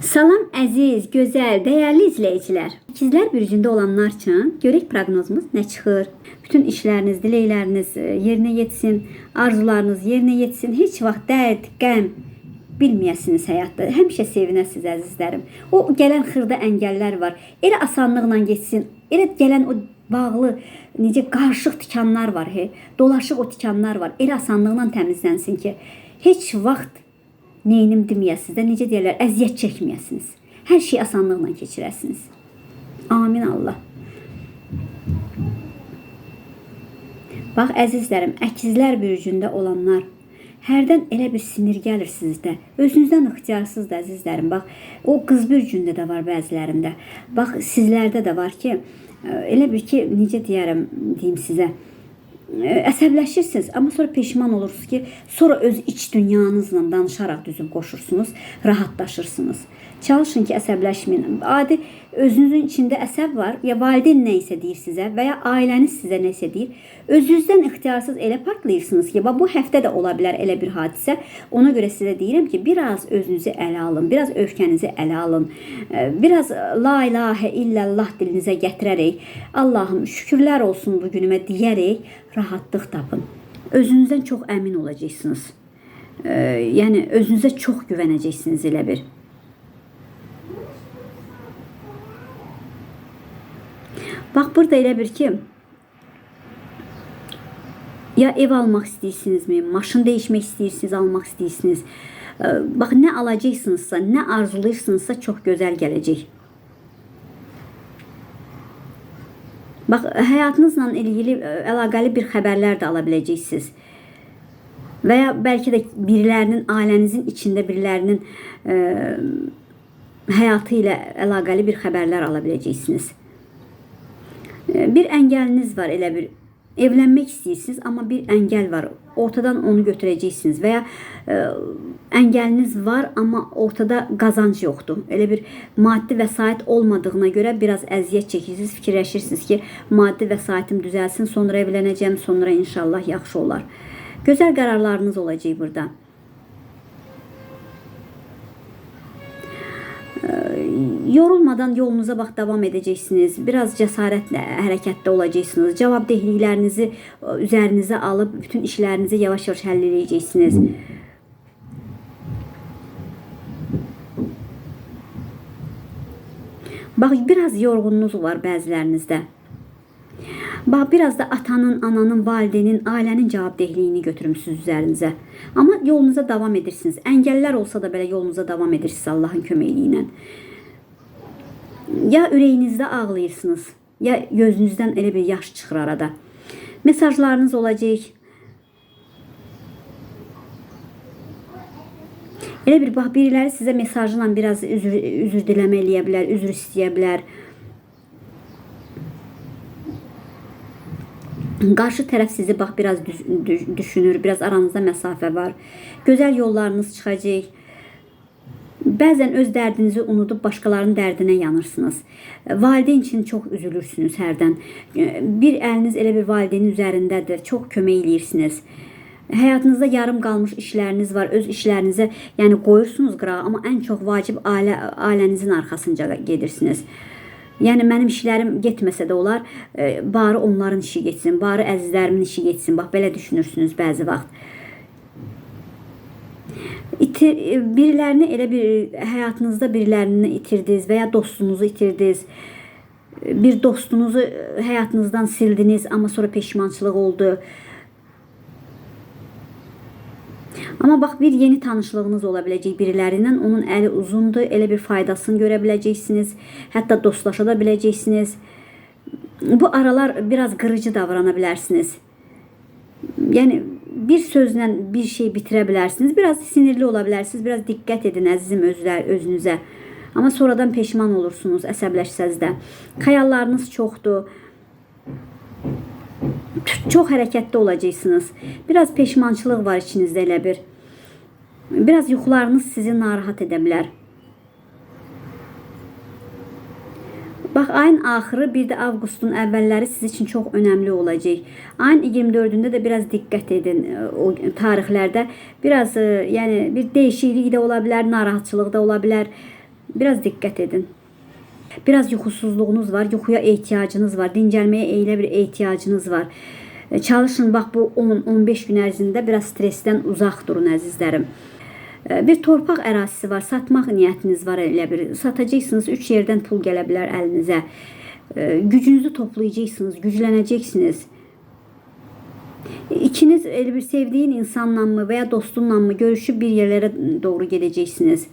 Salam əziz, gözəl, dəyərli izləyicilər. İkizlər bürcündə olanlar üçün görək proqnozumuz nə çıxır? Bütün işləriniz, diləkləriniz e, yerinə yetsin, arzularınız yerinə yetsin. Heç vaxt dərd, qəm bilməyəsiniz həyatda. Həmişə sevinəsiniz əzizlərim. O gələn xırda əngəllər var. Elə asanlıqla getsin. Elə gələn o bağlı necə qarışıq tikanlar var, he. Dolaşıq o tikanlar var. Elə asanlıqla təmizlənsin ki, heç vaxt neynim deməyəsiniz də necə deyirlər, əziyyət çəkməyəsiniz. Hər şeyi asanlıqla keçirəsiniz. Amin Allah. Bax əzizlərim, əkizlər bürcündə olanlar hərdən elə bir sinir gəlir sizdə. Özünüzdən ixtiyarsız da əzizlərim. Bax, o qız bürcündə də var bəzilərində. Bax, sizlərdə də var ki, elə bir ki, necə deyərəm, deyim sizə, e, əsəbləşirsiniz, amma sonra peşman olursunuz ki, sonra öz iç dünyanızla danışaraq düzüb qoşursunuz, rahatlaşırsınız. Çalışın ki, əsəbləşməyin. Adi özünüzün içində əsəb var, ya valideyn nə isə deyir sizə və ya ailəniz sizə nə isə deyir. Özünüzdən ixtiyarsız elə partlayırsınız ki, bu həftə də ola bilər elə bir hadisə. Ona görə sizə deyirəm ki, biraz özünüzü ələ alın, biraz öfkənizi ələ alın. Biraz la ilahə illallah dilinizə gətirərək, Allahım şükürlər olsun bu günümə deyərək rahatlıq tapın. Özünüzdən çox əmin olacaqsınız. Yəni özünüzə çox güvənəcəksiniz elə bir. Bax burada elə bir ki, ya ev almaq istəyirsinizmi, maşın dəyişmək istəyirsiniz, almaq istəyirsiniz. Bax nə alacaqsınızsa, nə arzulayırsınızsa çox gözəl gələcək. Bax həyatınızla ilgili əlaqəli bir xəbərlər də ala biləcəksiniz. Və ya bəlkə də birilərinin ailənizin içində birilərinin ə, bir xəbərlər ala. Bir əngəliniz var elə bir evlənmək istəyirsiniz, amma bir əngəl var. Ortadan onu götürəcəksiniz və ya ə, əngəliniz var, amma ortada qazanc yoxdur. Elə bir maddi vəsait olmadığına görə biraz əziyyət çəkirsiniz, fikirləşirsiniz ki, maddi vəsaitim düzəlsin, sonra evlənəcəm, sonra inşallah yaxşı olar. Gözəl qərarlarınız olacaq burada. Yorulmadan yolunuza bax davam edəcəksiniz. Biraz cəsarətlə hərəkətdə olacaqsınız. Cavabdehliklərinizi ə, üzərinizə alıb bütün işlərinizi yavaş-yavaş həll edəcəksiniz. Biraz yorğunluğunuz var bəzilərinizdə. Bax biraz da atanın, ananın, valideynin, ailənin cavabdehliyini götürmüsünüz üzərinizə. Amma yolunuza davam edirsiniz. Əngəllər olsa da belə yolunuza davam edirsiniz Allahın köməkliyi. Ya ürəyinizdə ağlayırsınız, ya gözünüzdən elə bir yaş çıxır arada. Mesajlarınız olacaq. Elə bir bax biriləri sizə mesajla biraz üzr üzr diləmə eləyə bilər, üzr istəyə bilər. Qarşı tərəf sizi bax biraz düş- düş- düşünür, biraz aranızda məsafə var. Gözəl yollarınız çıxacaq. Bəzən öz dərdinizi unudub başqalarının dərdinə yanırsınız. Valideyn üçün çox üzülürsünüz hərdən. Bir əliniz elə bir valideynin üzərindədir. Çox kömək eləyirsiniz. Həyatınızda yarım qalmış işləriniz var. Öz işlərinizə, yəni qoyursunuz qırağa, amma ən çox vacib ailə ailənizin arxasınca gedirsiniz. Yəni mənim işlərim getməsə də olar, e, bari onların işi getsin, bari əzizlərimin işi getsin. Bax belə düşünürsünüz bəzi vaxt. İtir, birilərini elə bir həyatınızda birilərini itirdiniz və ya dostunuzu itirdiniz. Bir dostunuzu həyatınızdan sildiniz, amma sonra peşmançılıq oldu. Amma bax bir yeni tanışlığınız ola biləcək. Onun əli uzundur, elə bir faydasını görə biləcəksiniz. Hətta dostlaşa da biləcəksiniz. Bu aralar biraz qırıcı davrana bilərsiniz. Yəni bir sözlə bir şey bitirə bilərsiniz. Biraz sinirli ola bilərsiniz. Biraz diqqət edin əzizim özlər özünüzə. Amma sonradan peşman olursunuz əsəbləşsəz də. Xəyallarınız çoxdur. Çox hərəkətdə olacaqsınız. Biraz peşmançılıq var içinizdə elə bir. Biraz yuxularınız sizi narahat edə bilər. Bax ayın axırı bir də avqustun əvvəlləri siz üçün çox önəmli olacaq. Ayın 24-ündə də biraz diqqət edin e, o tarixlərdə. Biraz e, yəni bir dəyişiklik də ola bilər, narahatçılıq da ola bilər. Biraz dikkat edin. Biraz yuxusuzluğunuz var, yuxuya ehtiyacınız var, dincəlməyə elə bir ehtiyacınız var. E, Çalışın bax bu 10-15 gün ərzində biraz stressdən uzaq durun əzizlərim. E, Bir torpaq ərazisi var, satmaq niyyətiniz var elə bir. Satacaqsınız, 3 yerdən pul gələ bilər əlinizə. E, Gücünüzü toplayacaqsınız, güclənəcəksiniz. İkiniz elə bir sevdiyin insanla mı veya dostunla mı görüşüb bir yerlərə doğru gedəcəksiniz.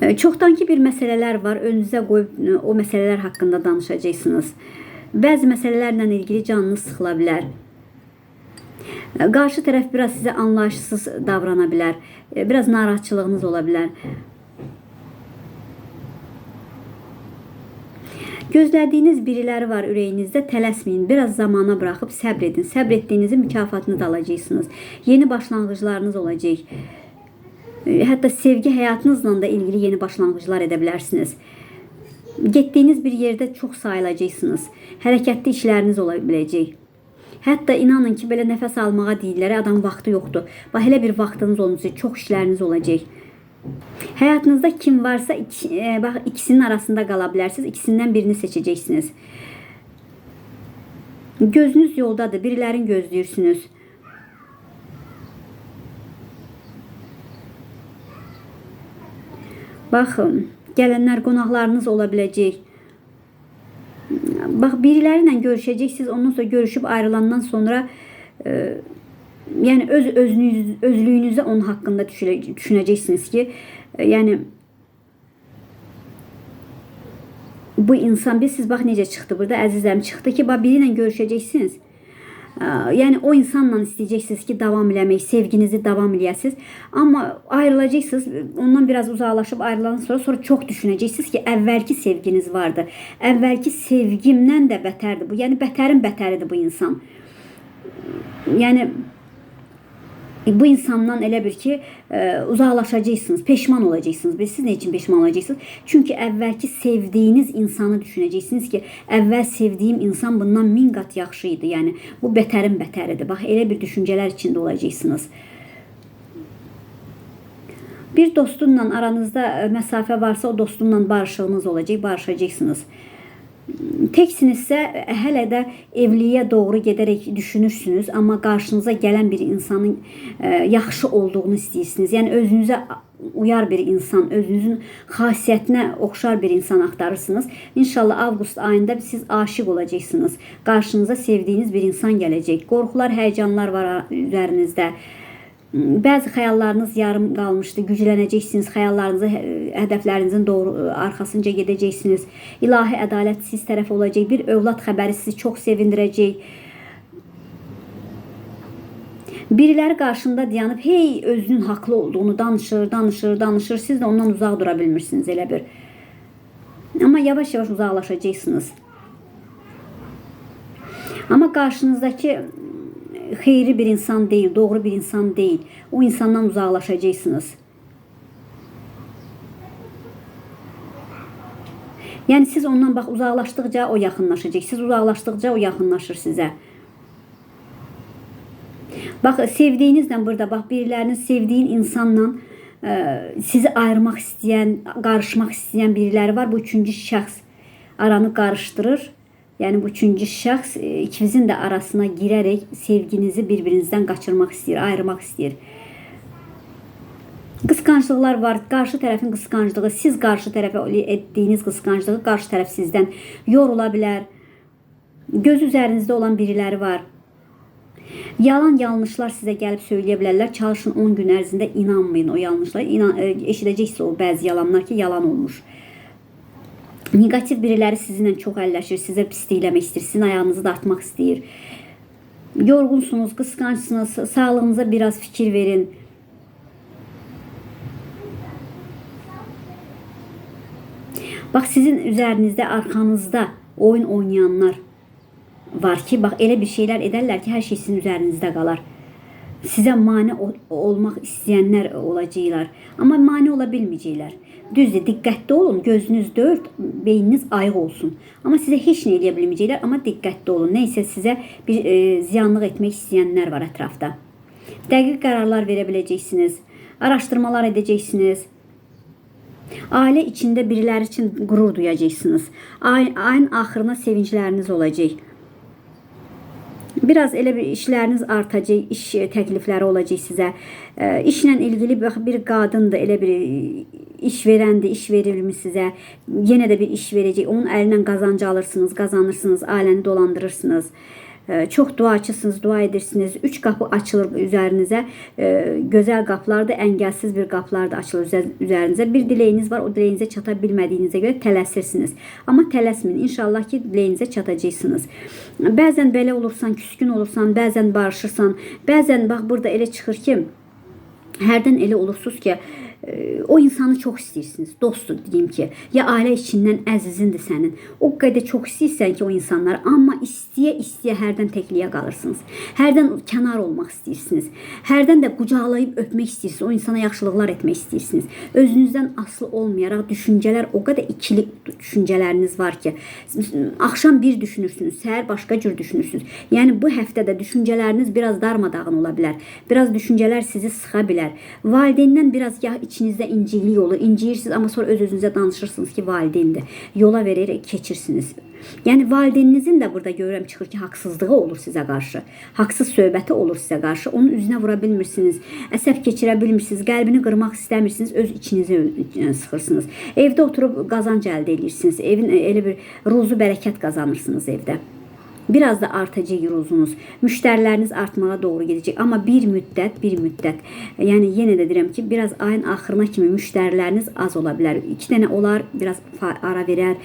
E, Çoxdankı bir məsələlər var. Önünüzə qoyub e, o məsələlər haqqında danışacaqsınız. Bəzi məsələlərlə ilgili canınız sıxıla bilər. Qarşı tərəf biraz sizə anlayışsız davrana bilər. E, Biraz narahatçılığınız ola bilər. Gözlədiyiniz biriləri var ürəyinizdə, tələsməyin. Biraz zamana buraxıb səbr edin. Səbr etdiyinizin mükafatını da alacaqsınız. Yeni başlanğıclarınız olacaq. E, Hətta sevgi həyatınızla da ilgili yeni başlanğıclar edə bilərsiniz. Getdiyiniz bir yerdə çox sayılacaqsınız. Hərəkətli işləriniz ola biləcək. Hətta inanın ki, belə nəfəs almağa deyirlər, adam vaxtı yoxdur. Bax elə bir vaxtınız olacaq, çox işləriniz olacaq. Həyatınızda kim varsa iki, e, bax ikisinin arasında qala bilərsiniz. İkisindən birini seçəcəksiniz. Gözünüz yoldadır, birilərini gözləyirsiniz. Baxın, gələnlər qonaqlarınız ola biləcək. Bax biriləri ilə görüşəcəksiniz. Ondan sonra görüşüb ayrılandan sonra e, yəni öz özünüz özlüyünüzə onun haqqında düşünə- düşünəcəksiniz ki, e, yəni bu insan bir siz bax necə çıxdı burada əzizlərim çıxdı ki, bax biri ilə görüşəcəksiniz. Yəni o insanla istəyəcəksiniz ki, davam eləmək, sevginizi davam eləyəsiniz. Amma ayrılacaqsınız, ondan biraz uzaqlaşıb ayrılandan sonra sonra çox düşünəcəksiniz ki, əvvəlki sevginiz vardı. Əvvəlki sevgimdən də bətərdir bu. Yəni bətərin bətəridir bu insan. Yəni bu insandan elə bir ki, ə, uzaqlaşacaqsınız, peşman olacaqsınız. Bilirsiniz nə üçün peşman olacaqsınız? Çünki əvvəlki sevdiyiniz insanı düşünəcəksiniz ki, əvvəl sevdiyim insan bundan min qat yaxşı idi. Yəni bu bətərin bətəridir. Bax elə bir düşüncələr içində olacaqsınız. Bir dostunla aranızda ə, məsafə varsa, o dostunla barışığınız olacaq, barışacaqsınız. Teksinizsə hələ də evliliyə doğru gedərək düşünürsünüz, amma qarşınıza gələn bir insanın ə, yaxşı olduğunu istəyirsiniz. Yəni özünüzə uyar bir insan, özünüzün xasiyyətinə oxşar bir insan axtarırsınız. İnşallah avqust ayında siz aşiq olacaqsınız. Qarşınıza sevdiyiniz bir insan gələcək. Qorxular, həyəcanlar var üzərinizdə. Bəzi xəyallarınız yarım qalmışdı. Güclənəcəksiniz. Xəyallarınızı, hə- hədəflərinizin doğru arxasınca gedəcəksiniz. İlahi ədalət siz tərəf olacaq. Bir övlad xəbəri sizi çox sevindirəcək. Biriləri qarşında dayanıb hey özünün haqlı olduğunu danışır, danışır, danışır. Siz də ondan uzaq dura bilmirsiniz elə bir. Amma yavaş-yavaş uzaqlaşacaqsınız. Amma qarşınızdakı xeyri bir insan deyil, doğru bir insan deyil. O insandan uzaqlaşacaqsınız. Yəni siz ondan bax uzaqlaşdıqca o yaxınlaşacaq. Siz uzaqlaşdıqca o yaxınlaşır sizə. Bax sevdiyinizlə burada bax birilərinin sevdiyin insanla ə, sizi ayırmaq istəyən, qarışmaq istəyən biriləri var. Bu üçüncü şəxs aranı qarışdırır. Yəni bu üçüncü şəxs e, ikinizin də arasına girərək sevginizi bir-birinizdən qaçırmaq istəyir, ayırmaq istəyir. Qısqanclıqlar var. Qarşı tərəfin qısqanclığı, siz qarşı tərəfə etdiyiniz qısqanclığı qarşı tərəf sizdən yorula bilər. Göz üzərinizdə olan biriləri var. Yalan yanlışlar sizə gəlib söyləyə bilərlər. Çalışın 10 gün ərzində inanmayın o yanlışlara. İnan, e, eşidəcəksiniz o bəzi yalanlar ki, yalan olmuş. Negativ biriləri sizinlə çox əlləşir, sizə pislik eləmək istəyir, sizin ayağınızı da atmaq istəyir. Yorğunsunuz, qısqancsınız, sağlığınıza biraz fikir verin. Bax sizin üzərinizdə, arxanızda oyun oynayanlar var ki, bax elə bir şeylər edərlər ki, hər şey sizin üzərinizdə qalar. Sizə mane ol- olmaq istəyənlər olacaqlar, amma mane ola. Düzdür, diqqətli olun, gözünüz dörd, beyniniz ayıq olsun. Amma sizə heç nə edə bilməyəcəklər, amma diqqətli olun. Nə isə sizə bir e, ziyanlıq etmək istəyənlər var ətrafda. Dəqiq qərarlar verə biləcəksiniz. Araşdırmalar edəcəksiniz. Ailə içində biriləri üçün qürur duyacaqsınız. Ay, ayın axırına sevincləriniz olacaq. Biraz elə bir işləriniz artacaq, iş təklifləri olacaq sizə. E, İşlə ilgili bax bir qadındır, elə bir iş verəndir, iş verilmiş sizə. Yenə də bir iş verəcək. Onun əlindən qazancı alırsınız, qazanırsınız, ailəni dolandırırsınız. E, Çox duaçısınız, dua edirsiniz. Üç qapı açılır üzərinizə. E, Gözəl qapılardır, əngəlsiz bir qapılar da açılır üzə- üzərinizə. Bir diləyiniz var, o diləyinizə çata bilmədiyinizə görə tələsirsiniz. Amma tələsməyin. İnşallah ki, diləyinizə çatacaqsınız. Bəzən belə olursan, küskün olursan, bəzən barışırsan, bəzən bax burada elə çıxır ki, hərdən elə olursunuz ki, o insanı çox istəyirsiniz. Dostdur deyim ki, ya ailə içindən əzizindir sənin. O qədər çox istəyirsən ki o insanları, amma istəyə-istəyə hərdən təkliyə qalırsınız. Hərdən kənar olmaq istəyirsiniz. Hərdən də qucaqlayıb öpmək istəyirsiniz. O insana yaxşılıqlar etmək istəyirsiniz. Özünüzdən asılı olmayaraq düşüncələr o qədər ikili düşüncələriniz var ki, axşam bir düşünürsünüz, səhər başqa cür düşünürsünüz. Yəni bu həftədə düşüncələriniz biraz darmadağın ola bilər. Biraz düşüncələr sizi sıxa bilər. Valideyndən biraz ya içinizdə inciklik olur, inciyirsiniz, amma sonra öz-özünüzə danışırsınız ki, valideyndir. Yola verərək keçirsiniz. Yəni valideyninizin də burada görürəm çıxır ki, haqsızlığı olur sizə qarşı. Haqsız söhbəti olur sizə qarşı. Onun üzünə vura bilmirsiniz. Əsəb keçirə bilmirsiniz. Qəlbini qırmaq istəmirsiniz. Öz içinizi ö- sıxırsınız. Evdə oturub qazanc əldə edirsiniz. Evin elə bir ruzu bərəkət qazanırsınız evdə. Biraz da artacaq ruzunuz. Müştəriləriniz artmağa doğru gedəcək. Amma bir müddət, bir müddət. Yəni yenə də deyirəm ki, biraz ayın axırına kimi müştəriləriniz az ola bilər. 2 dənə olar, biraz ara verər.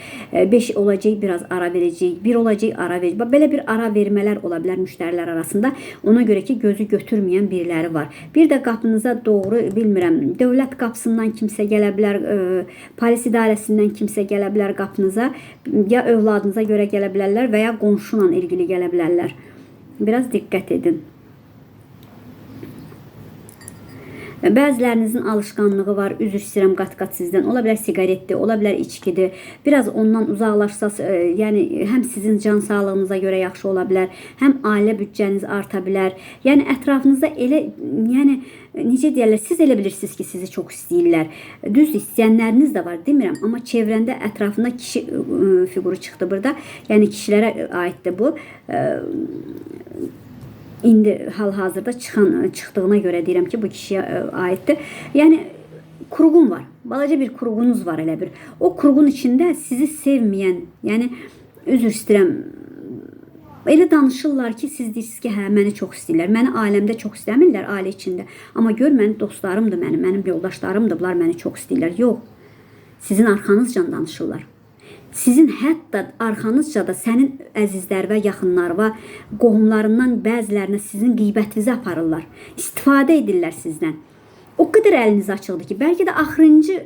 5 olacaq, biraz ara verəcək. 1 olacaq, ara verəcək. Belə bir ara vermələr ola bilər müştərilər arasında. Ona görə ki, gözü götürməyən biriləri var. Bir də qapınıza doğru bilmirəm, dövlət qapısından kimsə gələ bilər, ə, polis idarəsindən kimsə gələ bilər qapınıza. Ya övladınıza görə gələ bilərlər və ya qonşu ilə ilgili gələ bilərlər. Biraz diqqət edin. Bəzilərinizin alışqanlığı var. Üzr istəyirəm qat-qat sizdən. Ola bilər siqaretdir, ola bilər içkidir. Biraz ondan uzaqlaşsaz, e, yəni həm sizin can sağlığınıza görə yaxşı ola bilər, həm ailə büdcəniz arta bilər. Yəni ətrafınızda elə, yəni necə deyirlər, siz elə bilirsiniz ki, sizi çox istəyirlər. Düzdür, istəyənləriniz də var, demirəm, amma çevrəndə ətrafında kişi e, fiquru çıxdı burada. Yəni kişilərə aiddir bu. E, indi hal-hazırda çıxan çıxdığına görə deyirəm ki, bu kişiyə ə, aiddir. Yəni kurğun var. Balaca bir kurğunuz var elə bir. O kurğun içində sizi sevməyən, yəni üzr istəyirəm. Elə danışırlar ki, siz deyirsiniz ki, hə, məni çox istəyirlər. Məni ailəmdə çox istəmirlər, ailə içində. Amma gör məni dostlarımdır mənim, mənim yoldaşlarımdır, bunlar məni çox istəyirlər. Yox. Sizin arxanızcan danışırlar. Sizin hətta arxanızca da sənin əzizlər və yaxınlar və qohumlarından bəzilərinə sizin qeybətinizi aparırlar. İstifadə edirlər sizdən. O qədər əliniz açıldı ki, bəlkə də axırıncı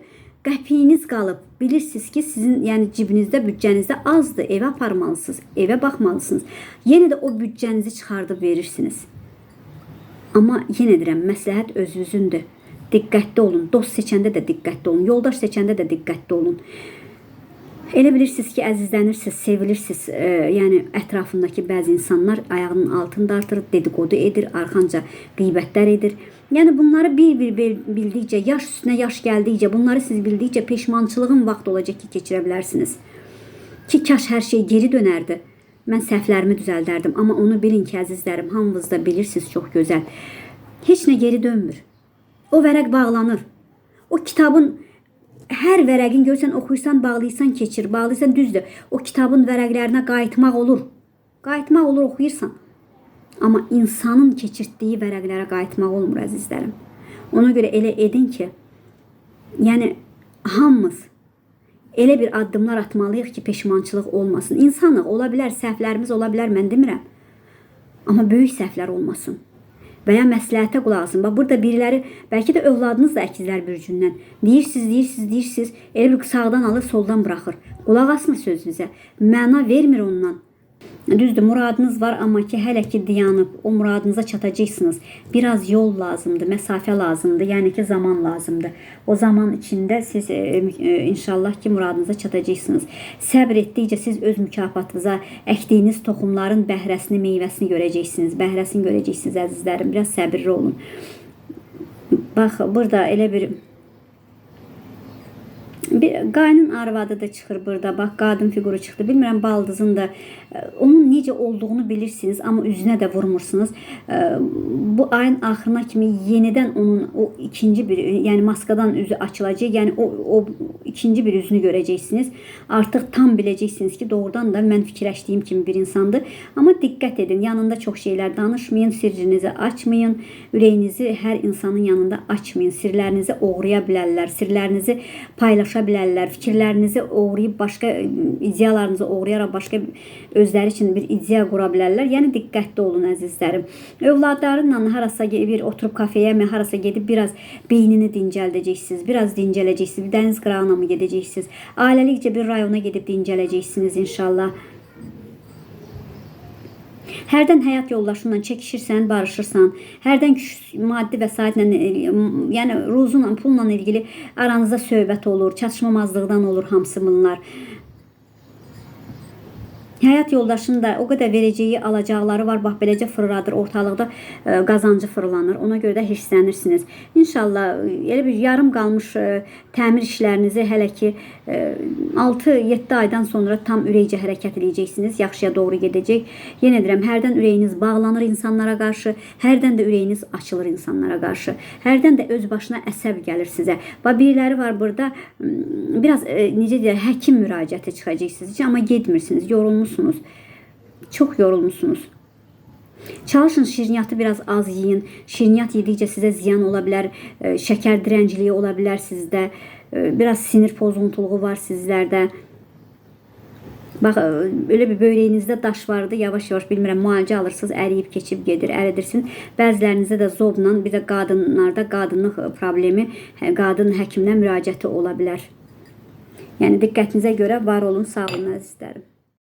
qəpiyiniz qalıb. Bilirsiniz ki, sizin yəni cibinizdə, büdcənizdə azdır. Evə aparmalısınız, evə baxmalısınız. Yenə də o büdcənizi çıxardıb verirsiniz. Amma yenə deyirəm, məsləhət özünüzündür. Diqqətli olun. Dost seçəndə də diqqətli olun. Yoldaş seçəndə də diqqətli olun. Elə bilirsiniz ki, əzizlənirsiniz, sevilirsiniz. E, yəni ətrafındakı bəzi insanlar ayağının altını dartır, dedikodu edir, arxanca qeybətlər edir. Yəni bunları bir-bir bil- bildikcə, yaş üstünə yaş gəldikcə, bunları siz bildikcə peşmançılığın vaxt olacaq ki, keçirə bilərsiniz. Ki kaş hər şey geri dönərdi. Mən səhvlərimi düzəldərdim, amma onu bilin ki, əzizlərim, hamınız da bilirsiniz çox gözəl. Heç nə geri dönmür. O vərəq bağlanır. O kitabın hər vərəqin görsən oxuyursan, bağlayırsan, keçir, bağlayırsan düzdür. O kitabın vərəqlərinə qayıtmaq olur. Qayıtmaq olur oxuyursan. Amma insanın keçirtdiyi vərəqlərə qayıtmaq olmur əzizlərim. Ona görə elə edin ki, yəni hamımız elə bir addımlar atmalıyıq ki, peşmançılıq olmasın. İnsanıq, ola bilər, səhvlərimiz ola bilər, mən demirəm. Amma böyük səhvlər olmasın. Və ya məsləhətə qulaq asın. Bax burada biriləri, bəlkə də övladınız da əkizlər bürcündən. Deyirsiniz, deyirsiniz, deyirsiniz, elə bir sağdan alır, soldan buraxır. Qulaq asmır sözünüzə. Məna vermir ondan. Düzdür, muradınız var, amma ki hələ ki dayanıb o muradınıza çatacaqsınız. Biraz yol lazımdır, məsafə lazımdır, yəni ki zaman lazımdır. O zaman içində siz e, e, inşallah ki muradınıza çatacaqsınız. Səbr etdikcə siz öz mükafatınıza əkdiyiniz toxumların bəhrəsini, meyvəsini görəcəksiniz. Bəhrəsini görəcəksiniz əzizlərim. Biraz səbirli olun. Bax, burada elə bir bir qaynın arvadı da çıxır burada. Bax, qadın fiquru çıxdı. Bilmirəm baldızın da e, onun necə olduğunu bilirsiniz, amma üzünə də vurmursunuz. E, Bu ayın axırına kimi yenidən onun o ikinci bir, yəni maskadan üzü açılacaq. Yəni o o ikinci bir üzünü görəcəksiniz. Artıq tam biləcəksiniz ki, doğrudan da mən fikirləşdiyim kimi bir insandır. Amma diqqət edin, yanında çox şeylər danışmayın, sirrinizi açmayın, ürəyinizi hər insanın yanında açmayın. Sirlərinizi oğraya bilərlər, sirlərinizi paylaşa bilərlər, fikirlərinizi oğrayıb başqa ideyalarınızı oğrayaraq başqa özləri üçün bir ideya qura bilərlər. Yəni diqqətli olun əzizlərim. Övladlarınla harasa bir oturub kafeyə harasa gedib biraz beynini dincəldəcəksiniz, biraz dincələcəksiniz. Bir dəniz qırağına mı gedəcəksiniz? Ailəlikcə bir rayona gedib dincələcəksiniz inşallah. Hərdən həyat yoldaşınla çəkişirsən, barışırsan, hərdən maddi vəsaitlə, e, yəni ruzunla, pulla ilgili aranızda söhbət olur, çatışmamazlıqdan olur hamısı bunlar. Həyat yoldaşının da o qədər verəcəyi, alacaqları var. Bax beləcə fırladır, ortalıqda e, qazancı fırlanır. Ona görə də hirslənirsiniz. İnşallah e, elə bir yarım qalmış e, təmir işlərinizi hələ ki 6-7 aydan sonra tam ürəkcə hərəkət edəcəksiniz. Yaxşıya doğru gedəcək. Yenə deyirəm, hərdən ürəyiniz bağlanır insanlara qarşı, hərdən də ürəyiniz açılır insanlara qarşı. Hərdən də öz başına əsəb gəlir sizə. Və biriləri var burada biraz e, necə deyirlər, həkim müraciəti çıxacaq sizə, üçün, amma getmirsiniz, yorulmusunuz. Çox yorulmusunuz. Çalışın şirniyyatı biraz az yiyin. Şirniyyat yedikcə sizə ziyan ola bilər, e, şəkər dirənciliyi ola bilər sizdə. E, Biraz sinir pozuntuluğu var sizlərdə. Bax, elə bir böyrəyinizdə daş vardı, yavaş-yavaş bilmirəm, müalicə alırsınız, əriyib keçib gedir, əridirsin. Bəzilərinizdə də zobla, bir də qadınlarda qadınlıq problemi, hə, qadın həkimlə müraciəti ola bilər. Yəni diqqətinizə görə var olun, sağ olun əzizlərim.